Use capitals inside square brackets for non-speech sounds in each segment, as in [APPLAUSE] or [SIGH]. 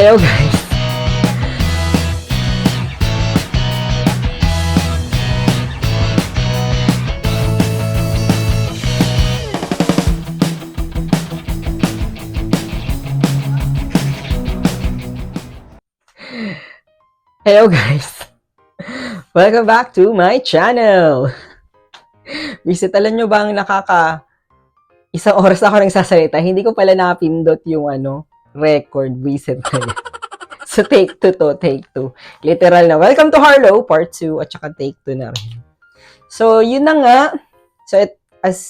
Hello guys! Hello guys! Welcome back to my channel! Visit, alam nyo ba ang nakaka... Isang oras ako nagsasalita, hindi ko pala napindot yung ano, record yun. [LAUGHS] So, take two to, take two. Literal na, welcome to Harlow, part 2, at saka take two na rin. So, yun na nga. So, it, as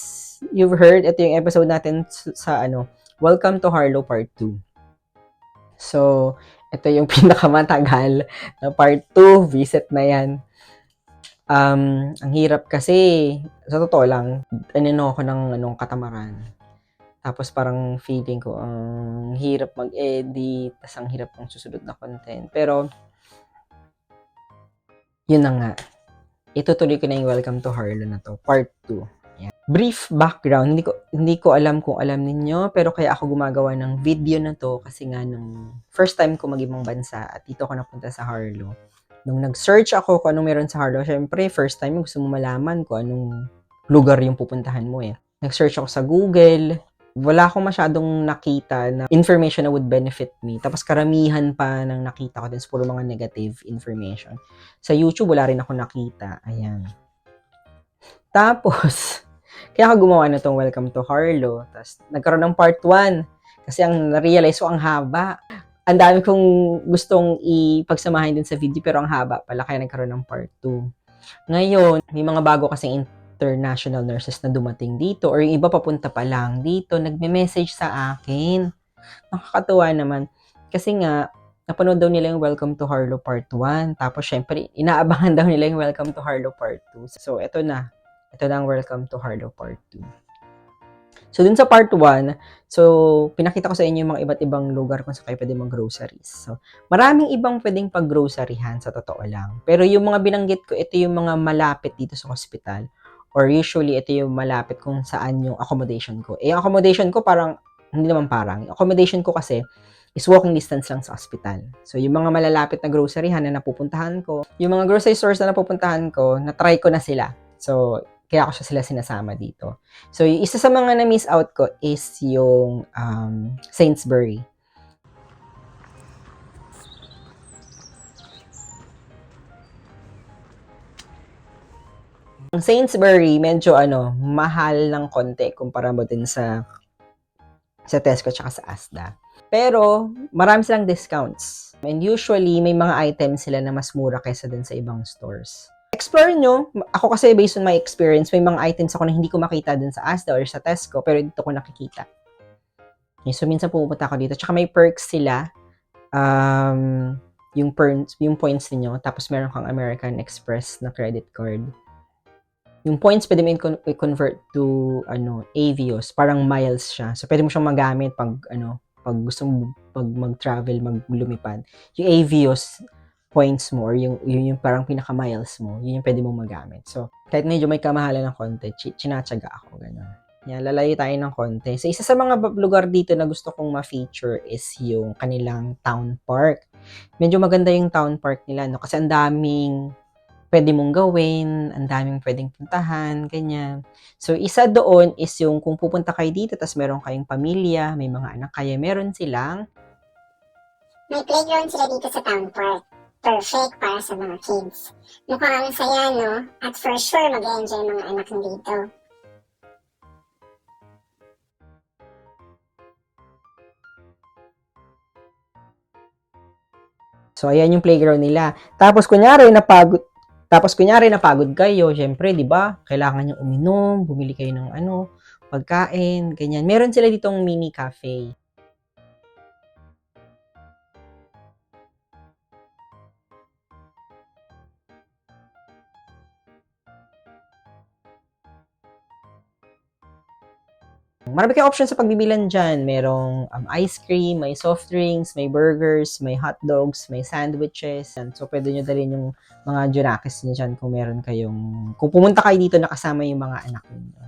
you've heard, ito yung episode natin sa ano, welcome to Harlow, part 2. So, ito yung [LAUGHS] pinakamatagal na part 2, visit na yan. Um, ang hirap kasi, sa totoo lang, anino ako ng anong katamaran. Tapos parang feeling ko, ang hirap mag-edit, tas ang hirap ng susunod na content. Pero, yun na nga. Itutuloy ko na yung Welcome to Harlow na to, part 2. Yan. Brief background, hindi ko, hindi ko alam kung alam ninyo, pero kaya ako gumagawa ng video na to kasi nga nung first time ko mag-ibang bansa at dito ako napunta sa Harlow. Nung nag-search ako kung anong meron sa Harlow, syempre, first time gusto mo malaman kung anong lugar yung pupuntahan mo eh. Nag-search ako sa Google, wala akong masyadong nakita na information na would benefit me. Tapos karamihan pa ng nakita ko din puro mga negative information. Sa YouTube, wala rin ako nakita. Ayan. Tapos, [LAUGHS] kaya ako gumawa na tong Welcome to Harlow. Tapos, nagkaroon ng part 1. Kasi ang na-realize ko, ang haba. Ang dami kong gustong ipagsamahin din sa video, pero ang haba pala, kaya nagkaroon ng part 2. Ngayon, may mga bago kasing international nurses na dumating dito or yung iba papunta pa lang dito, nagme-message sa akin. Nakakatuwa naman. Kasi nga, napanood daw nila yung Welcome to Harlow Part 1. Tapos, syempre, inaabangan [LAUGHS] daw nila yung Welcome to Harlow Part 2. So, eto na. Ito na ang Welcome to Harlow Part 2. So, dun sa Part 1, so, pinakita ko sa inyo yung mga iba't ibang lugar kung saan kayo pwede mag-groceries. So, maraming ibang pwedeng pag-groceryhan sa totoo lang. Pero yung mga binanggit ko, ito yung mga malapit dito sa hospital. Or usually, ito yung malapit kung saan yung accommodation ko. Eh, yung accommodation ko parang, hindi naman parang. Yung accommodation ko kasi is walking distance lang sa hospital. So, yung mga malalapit na groceryhan na napupuntahan ko, yung mga grocery stores na napupuntahan ko, na-try ko na sila. So, kaya ako siya sila sinasama dito. So, yung isa sa mga na-miss out ko is yung um, Sainsbury. Ang Sainsbury, medyo ano, mahal ng konti kumpara mo din sa sa Tesco tsaka sa Asda. Pero, marami silang discounts. And usually, may mga items sila na mas mura kaysa dun sa ibang stores. Explore nyo. Ako kasi, based on my experience, may mga items ako na hindi ko makita dun sa Asda or sa Tesco, pero dito ko nakikita. So, minsan pumupunta ako dito. Tsaka may perks sila. Um, yung, perks, yung points ninyo. Tapos, meron kang American Express na credit card yung points pwede mo i-con- i-convert to ano Avios, parang miles siya. So pwede mo siyang magamit pag ano, pag gusto mo pag mag-travel, maglumipad. Yung Avios points mo or yung, yun yung parang pinaka-miles mo, yun yung pwede mong magamit. So, kahit medyo may kamahalan ng konti, chi- chinatsaga ako, gano'n. Yan, lalayo tayo ng konti. So, isa sa mga lugar dito na gusto kong ma-feature is yung kanilang town park. Medyo maganda yung town park nila, no? Kasi ang daming pwede mong gawin, ang daming pwedeng puntahan, ganyan. So, isa doon is yung kung pupunta kayo dito, tapos meron kayong pamilya, may mga anak kayo, meron silang May playground sila dito sa town park. Perfect para sa mga kids. Mukhang ang saya, no? At for sure, mag-enjoy mga anak dito. So, ayan yung playground nila. Tapos, kunyari, napagod, tapos, kunyari, napagod kayo, syempre, di ba? Kailangan nyo uminom, bumili kayo ng ano, pagkain, ganyan. Meron sila ditong mini cafe. Marami kayong options sa pagbibilan dyan. Merong um, ice cream, may soft drinks, may burgers, may hot dogs, may sandwiches. Yan. So, pwede nyo dalhin yung mga junakis nyo dyan kung meron kayong... Kung pumunta kayo dito, nakasama yung mga anak ninyo.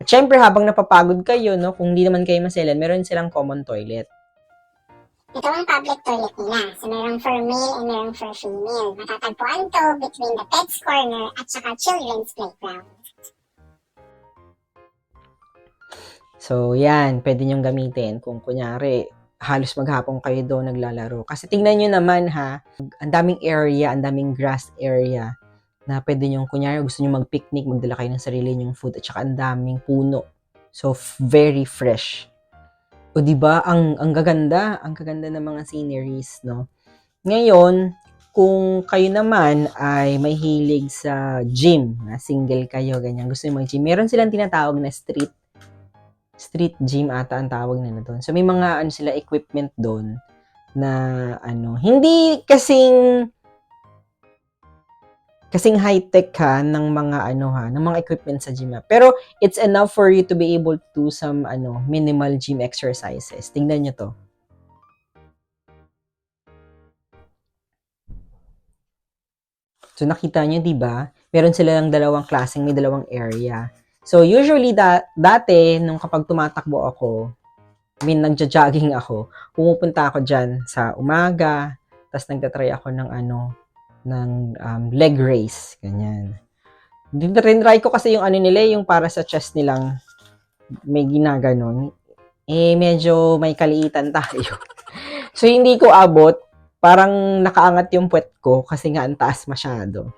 At syempre, habang napapagod kayo, no, kung hindi naman kayo maselan, meron silang common toilet. Ito ang public toilet nila. So, merong for male and merong for female. Matatagpuan to between the pet's corner at saka children's playground. So, yan, pwede nyong gamitin kung kunyari, halos maghapon kayo doon naglalaro. Kasi tingnan nyo naman ha, ang daming area, ang daming grass area na pwede nyong, kunyari gusto nyo mag-picnic, magdala kayo ng sarili nyong food at saka ang daming puno. So, very fresh. O di ba ang ang gaganda, ang gaganda ng mga sceneries, no? Ngayon, kung kayo naman ay may hilig sa gym, na single kayo, ganyan, gusto nyo mag-gym, meron silang tinatawag na street street gym ata ang tawag nila doon. So may mga ano sila equipment doon na ano, hindi kasing kasing high-tech ha ng mga ano ha, ng mga equipment sa gym ha. Pero it's enough for you to be able to do some ano, minimal gym exercises. Tingnan nyo to. So nakita nyo, di ba? Meron silang dalawang klaseng, may dalawang area. So, usually, da- dati, nung kapag tumatakbo ako, I mean, nagja-jogging ako, pumupunta ako dyan sa umaga, tapos nagtatry ako ng ano, ng um, leg race, ganyan. Tinry ko kasi yung ano nila, yung para sa chest nilang may ginaganon. Eh, medyo may kaliitan tayo. [LAUGHS] so, hindi ko abot. Parang nakaangat yung puwet ko kasi nga ang taas masyado.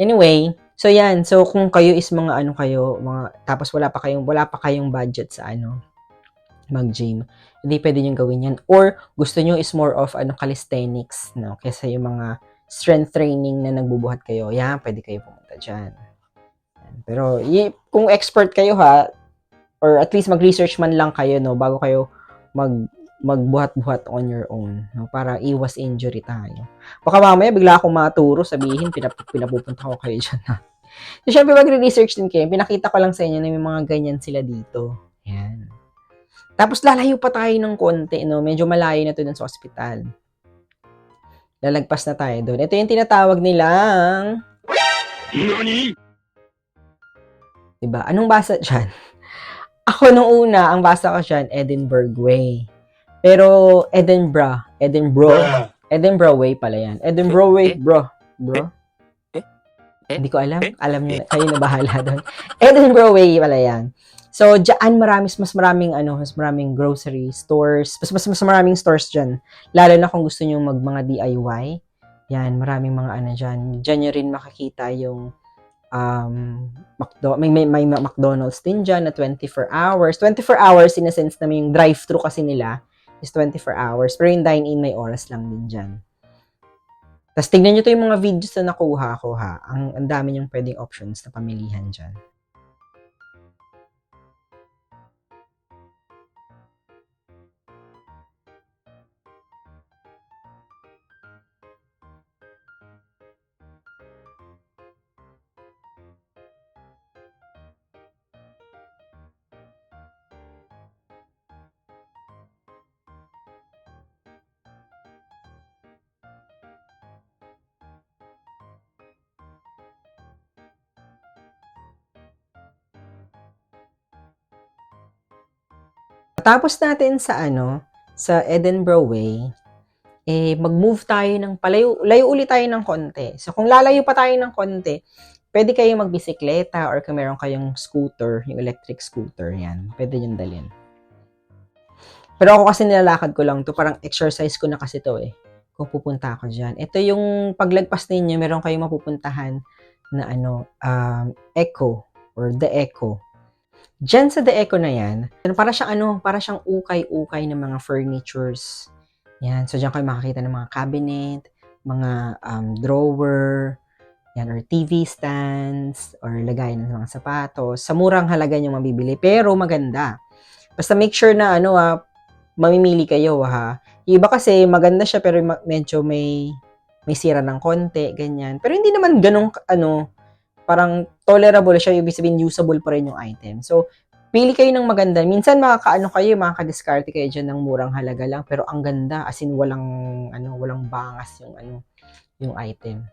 Anyway, So yan, so kung kayo is mga ano kayo, mga tapos wala pa kayong wala pa kayong budget sa ano mag-gym, hindi pwede niyo gawin yan. Or gusto niyo is more of ano calisthenics, no? Kaysa yung mga strength training na nagbubuhat kayo, yan, pwede kayo pumunta diyan. Pero y- kung expert kayo ha, or at least mag-research man lang kayo no bago kayo mag magbuhat-buhat on your own no para iwas injury tayo. Baka mamaya bigla akong maturo sabihin pinap pinapupunta ko kayo diyan ha. So, syempre magre-research din kayo. Pinakita ko lang sa inyo na may mga ganyan sila dito. Yan. Tapos lalayo pa tayo ng konti, no? Medyo malayo na to dun sa ospital. Lalagpas na tayo doon. Ito yung tinatawag nilang... Diba? Anong basa dyan? [LAUGHS] Ako nung una, ang basa ko dyan, Edinburgh Way. Pero Edinburgh, Edinburgh, Edinburgh Way pala yan. Edinburgh Way, bro. Bro? Hindi ko alam. Alam niyo, kayo na bahala doon. [LAUGHS] Edinburgh Way pala yan. So, diyan marami, mas maraming, ano, mas maraming grocery stores, mas, mas, mas maraming stores dyan. Lalo na kung gusto niyo mag mga DIY. Yan, maraming mga ano dyan. Diyan nyo rin makikita yung um, McDo- may, may, may McDonald's din dyan na 24 hours. 24 hours in a sense na may yung drive-thru kasi nila is 24 hours. Pero yung dine-in may oras lang din dyan. Tapos tignan nyo to yung mga videos na nakuha ko ha. Ang, ang dami yung pwedeng options na pamilihan dyan. Tapos natin sa ano, sa Edinburgh Way, eh, mag-move tayo ng palayo, layo ulit tayo ng konti. So, kung lalayo pa tayo ng konti, pwede kayo magbisikleta or kung meron kayong scooter, yung electric scooter, yan. Pwede yung dalhin. Pero ako kasi nilalakad ko lang to, parang exercise ko na kasi to eh. Kung pupunta ako dyan. Ito yung paglagpas ninyo, meron kayong mapupuntahan na ano, um, Echo or The Echo. Diyan sa Echo na yan, para siyang ano, para siyang ukay-ukay ng mga furnitures. Yan, so diyan kayo makakita ng mga cabinet, mga um, drawer, yan, or TV stands, or lagayan ng mga sapatos. Sa murang halaga nyo mabibili, pero maganda. Basta make sure na ano ah, mamimili kayo ha. Yung iba kasi maganda siya pero medyo may may sira ng konti, ganyan. Pero hindi naman ganun ano, parang tolerable siya, ibig sabihin usable pa rin yung item. So, pili kayo ng maganda. Minsan makakaano kayo, makaka-discard kayo dyan ng murang halaga lang, pero ang ganda, as in walang, ano, walang bangas yung, ano, yung item.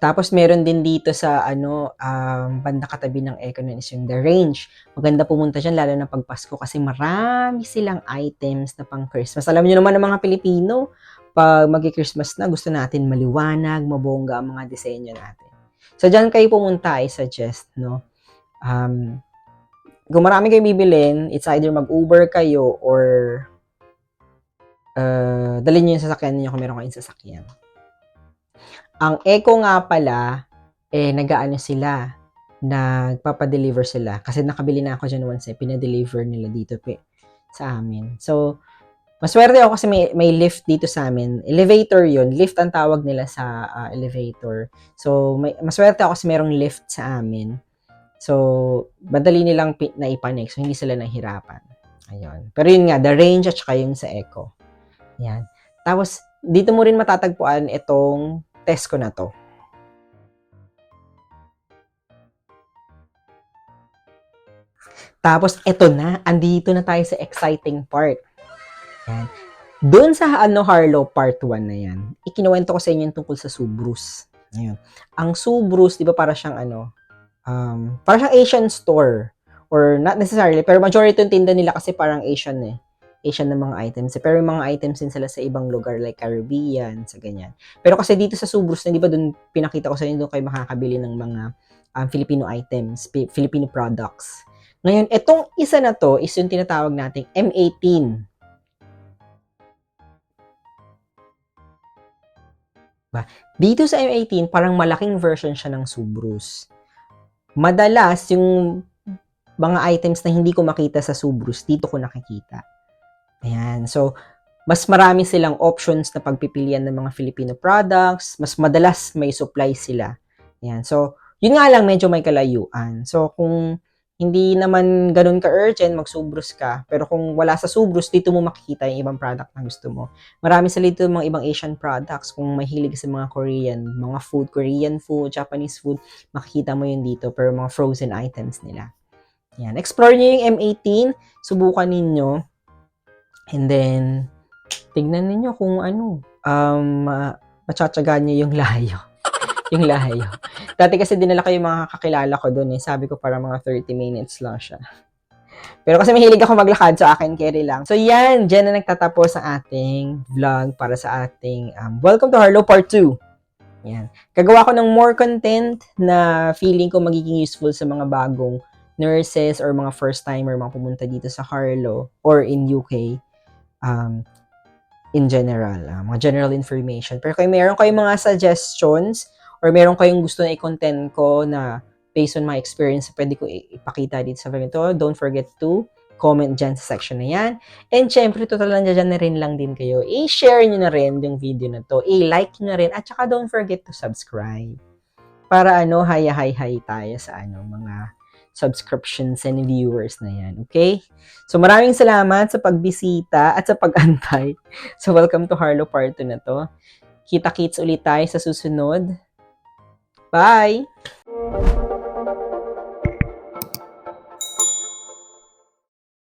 Tapos meron din dito sa ano um, banda katabi ng Econon is yung The Range. Maganda pumunta dyan lalo na pag Pasko kasi marami silang items na pang Christmas. Alam niyo naman ng mga Pilipino, pag magi-Christmas na gusto natin maliwanag, mabongga ang mga disenyo natin. So dyan kayo pumunta, I suggest, no? Um, kung marami kayong bibilin, it's either mag-Uber kayo or uh, dalhin nyo yung sasakyan niyo kung meron kayong sasakyan. Ang Eco nga pala, eh, nag-ano sila, nagpapadeliver sila. Kasi nakabili na ako dyan once, eh, pinadeliver nila dito pe, sa amin. So, maswerte ako kasi may, may lift dito sa amin. Elevator yun. Lift ang tawag nila sa ah, elevator. So, may, maswerte ako kasi merong lift sa amin. So, madali nilang naipanik. So, hindi sila nahirapan. Ayun. Pero yun nga, the range at saka yung sa Eco. Yan. Tapos, dito mo rin matatagpuan itong Tesco na to. Tapos, eto na. Andito na tayo sa exciting part. Yan. Doon sa ano Harlow part 1 na yan, ikinuwento ko sa inyo yung tungkol sa Subrus. Ayun. Ang Subrus, di ba para siyang ano, um, para siyang Asian store. Or not necessarily, pero majority yung tinda nila kasi parang Asian eh. Asian na mga items. eh. Pero yung mga items din sila sa ibang lugar like Caribbean, sa ganyan. Pero kasi dito sa Subrus, di ba doon pinakita ko sa inyo, doon kayo makakabili ng mga um, Filipino items, Pi- Filipino products. Ngayon, itong isa na to is yung tinatawag nating M18. Ba? Dito sa M18, parang malaking version siya ng Subrus. Madalas, yung mga items na hindi ko makita sa Subrus, dito ko nakikita. Ayan. So, mas marami silang options na pagpipilian ng mga Filipino products. Mas madalas may supply sila. Ayan. So, yun nga lang, medyo may kalayuan. So, kung hindi naman ganun ka-urgent, mag-Subrus ka. Pero kung wala sa Subrus, dito mo makikita yung ibang product na gusto mo. Marami sila dito mga ibang Asian products. Kung mahilig sa mga Korean, mga food, Korean food, Japanese food, makikita mo yun dito. Pero mga frozen items nila. Yan. Explore nyo yung M18. Subukan ninyo. And then, tignan ninyo kung ano, um, uh, matsatsagaan nyo yung layo. Yung layo. Dati kasi dinala ko yung mga kakilala ko doon eh. Sabi ko para mga 30 minutes lang siya. Pero kasi mahilig ako maglakad, so akin carry lang. So yan, dyan na nagtatapos ang ating vlog para sa ating um, Welcome to Harlow Part 2. Yan. Gagawa ko ng more content na feeling ko magiging useful sa mga bagong nurses or mga first-timer mga pumunta dito sa Harlow or in UK um, in general. ah, mga general information. Pero kung meron kayong mga suggestions or meron kayong gusto na i-content ko na based on my experience, pwede ko ipakita dito sa ito. Don't forget to comment dyan sa section na yan. And syempre, total nandiyan na rin lang din kayo. I-share nyo na rin yung video na to. I-like nyo na rin. At saka don't forget to subscribe. Para ano, haya-hay-hay tayo sa ano, mga subscriptions and viewers na yan. Okay? So maraming salamat sa pagbisita at sa pag-antay. [LAUGHS] So welcome to Harlow Part 2 na to. Kita-kits ulit tayo sa susunod. Bye!